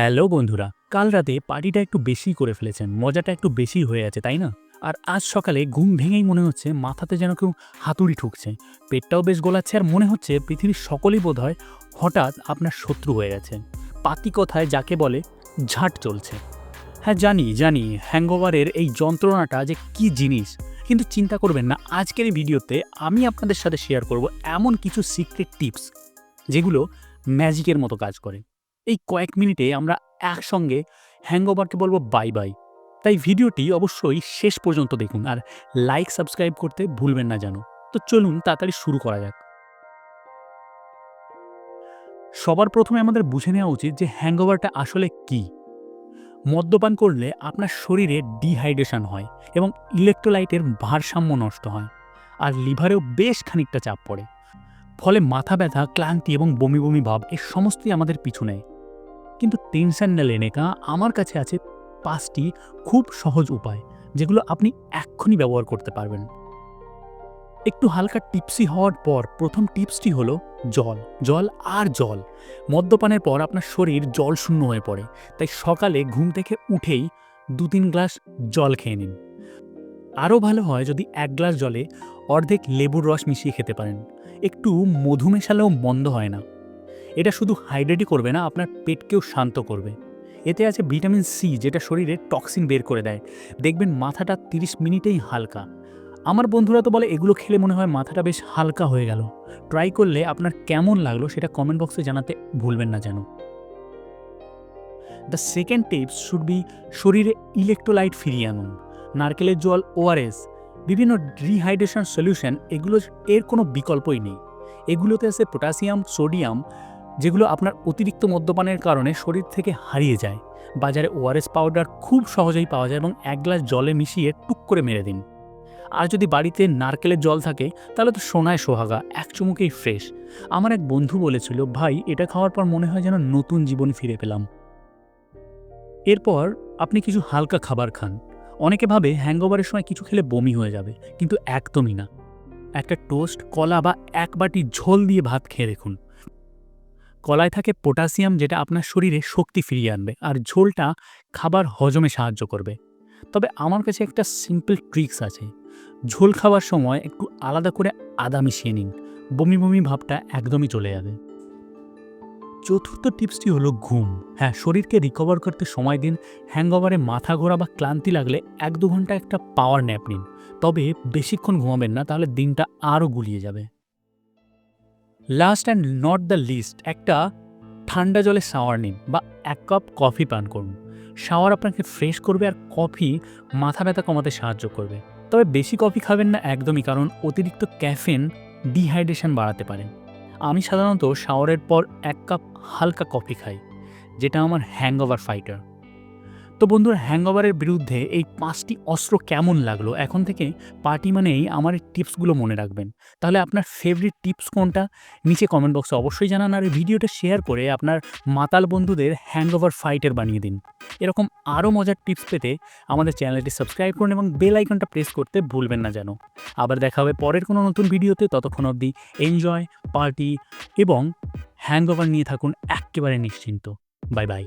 Hello বন্ধুরা, কাল রাতে পার্টিটা একটু বেশি করে ফেলেছেন, মজাটা একটু বেশি হয়ে আছে, তাই না? আর আজ সকালে ঘুম ভেঙেই মনে হচ্ছে মাথাতে যেন কেউ হাতুড়ি ঠুকছে, পেটটাও বেশ গোলাচ্ছে আর মনে হচ্ছে পৃথিবীর সকলেই বোধ হয় হঠাৎ আপনার শত্রু হয়ে গেছে। পাতি কথায় যাকে বলে ঝাঁট চলছে। হ্যাঁ জানি জানি, হ্যাংওভারের এই যন্ত্রণাটা যে কি জিনিস, কিন্তু চিন্তা করবেন না, আজকের এই ভিডিওতে আমি আপনাদের সাথে শেয়ার করব এমন কিছু সিক্রেট টিপস যেগুলো ম্যাজিকের মতো কাজ করে। এই কয়েক মিনিটে আমরা একসঙ্গে হ্যাংওভারকে বলব বাই বাই তাই ভিডিওটি অবশ্যই শেষ পর্যন্ত দেখুন আর লাইক সাবস্ক্রাইব করতে ভুলবেন না যেন তো চলুন তাড়াতাড়ি শুরু করা যাক। সবার প্রথমে আমাদের বুঝে নেওয়া উচিত যে হ্যাংওভারটা আসলে কি। মদ্যপান করলে আপনার শরীরে ডিহাইড্রেশন হয় এবং ইলেকট্রোলাইটের ভারসাম্য নষ্ট হয় আর লিভারেও বেশ খানিকটা চাপ পড়ে। ফলে মাথা ব্যথা, ক্লান্তি এবং বমি বমি ভাব এ সমস্তই আমাদের পিছু নেয়। কিন্তু টেনশন না লেনেকা আমার কাছে আছে পাঁচটি খুব সহজ উপায়, যেগুলো আপনি এক্ষুনি ব্যবহার করতে পারবেন। একটু হালকা টিপসি হওয়ার পর প্রথম টিপসটি হলো জল জল আর জল। মদ্যপানের পর আপনার শরীর জল শূন্য হয়ে পড়ে, তাই সকালে ঘুম থেকে উঠেই দু তিন গ্লাস জল খেয়ে নিন। আরও ভালো হয় যদি এক গ্লাস জলে অর্ধেক লেবুর রস মিশিয়ে খেতে পারেন। একটু মধু মেশালেও মন্দ হয় না। এটা শুধু হাইড্রেটই করবে না, আপনার পেটকেও শান্ত করবে। এতে আছে ভিটামিন সি, যেটা শরীরে টক্সিন বের করে দেয়। দেখবেন মাথাটা তিরিশ মিনিটেই হালকা। আমার বন্ধুরা তো বলে, এগুলো খেলে মনে হয় মাথাটা বেশ হালকা হয়ে গেল। ট্রাই করলে আপনার কেমন লাগল সেটা কমেন্ট বক্সে জানাতে ভুলবেন না যেন। The second tips should be শরীরে ইলেকট্রোলাইট ফিরিয়ে আনুন। নারকেলের জল ওআরএস বিভিন্ন ডিহাইড্রেশন সলিউশন এগুলো এর কোনো বিকল্পই নেই। এগুলোতে আছে পটাশিয়াম সোডিয়াম যেগুলো আপনার অতিরিক্ত মদ্যপানের কারণে শরীর থেকে হারিয়ে যায়। বাজারে ওআরএস পাউডার খুব সহজেই পাওয়া যায় এবং এক গ্লাস জলে মিশিয়ে টুক করে মেরে দিন। আর যদি বাড়িতে নারকেলের জল থাকে, তাহলে তো সোনায় সোহাগা, এক চুমুকেই ফ্রেশ আমার এক বন্ধু বলেছিল, ভাই, এটা খাওয়ার পর মনে হয় যেন নতুন জীবন ফিরে পেলাম। এরপর আপনি কিছু হালকা খাবার খান। অনেকে ভাবে হ্যাংওভারের সময় কিছু খেলে বমি হয়ে যাবে, কিন্তু একদমই না। একটা টোস্ট কলা বা এক বাটি ঝোল দিয়ে ভাত খেয়ে দেখুন। কলায় থাকে পটাশিয়াম যেটা আপনার শরীরে শক্তি ফিরিয়ে আনবে আর ঝোলটা খাবার হজমে সাহায্য করবে। তবে আমার কাছে একটা সিম্পল ট্রিক্স আছে। ঝোল খাওয়ার সময় একটু আলাদা করে আদা মিশিয়ে নিন। বমি বমি ভাবটা একদমই চলে যাবে। চতুর্থ টিপসটি হলো ঘুম। হ্যাঁ শরীরকে রিকভার করতে সময় দিন। হ্যাংওভারে মাথা ঘোরা বা ক্লান্তি লাগলে এক দু ঘণ্টা একটা পাওয়ার ন্যাপ নিন। তবে বেশিক্ষণ ঘুমাবেন না, তাহলে দিনটা আরও গুলিয়ে যাবে। Last and not the least একটা ঠান্ডা জলে শাওয়ার নিন বা এক কাপ কফি পান করুন। শাওয়ার আপনাকে ফ্রেশ করবে আর কফি মাথা ব্যথা কমাতে সাহায্য করবে। তবে বেশি কফি খাবেন না একদমই, কারণ অতিরিক্ত ক্যাফেন ডিহাইড্রেশন বাড়াতে পারে। আমি সাধারণত শাওয়ারের পর এক কাপ হালকা কফি খাই, যেটা আমার হ্যাংওভার ফাইটার তো বন্ধুরা, হ্যাংওভারের বিরুদ্ধে এই পাঁচটি অস্ত্র কেমন লাগল? এখন থেকে পার্টি মানেই আমার এই টিপসগুলো মনে রাখবেন। তাহলে আপনার ফেভারিট টিপস কোনটা? নিচে কমেন্ট বক্সে অবশ্যই জানান আর ভিডিওটা শেয়ার করে আপনার মাতাল বন্ধুদের হ্যাংওভার ফাইটার বানিয়ে দিন। এরকম আরও মজার টিপস পেতে আমাদের চ্যানেলটি সাবস্ক্রাইব করুন এবং বেল আইকনটা প্রেস করতে ভুলবেন না যেন। আবার দেখা হবে পরের কোনো নতুন ভিডিওতে, ততক্ষণ অবধি এনজয় পার্টি এবং হ্যাংওভার নিয়ে থাকুন একেবারে নিশ্চিন্ত। Bye bye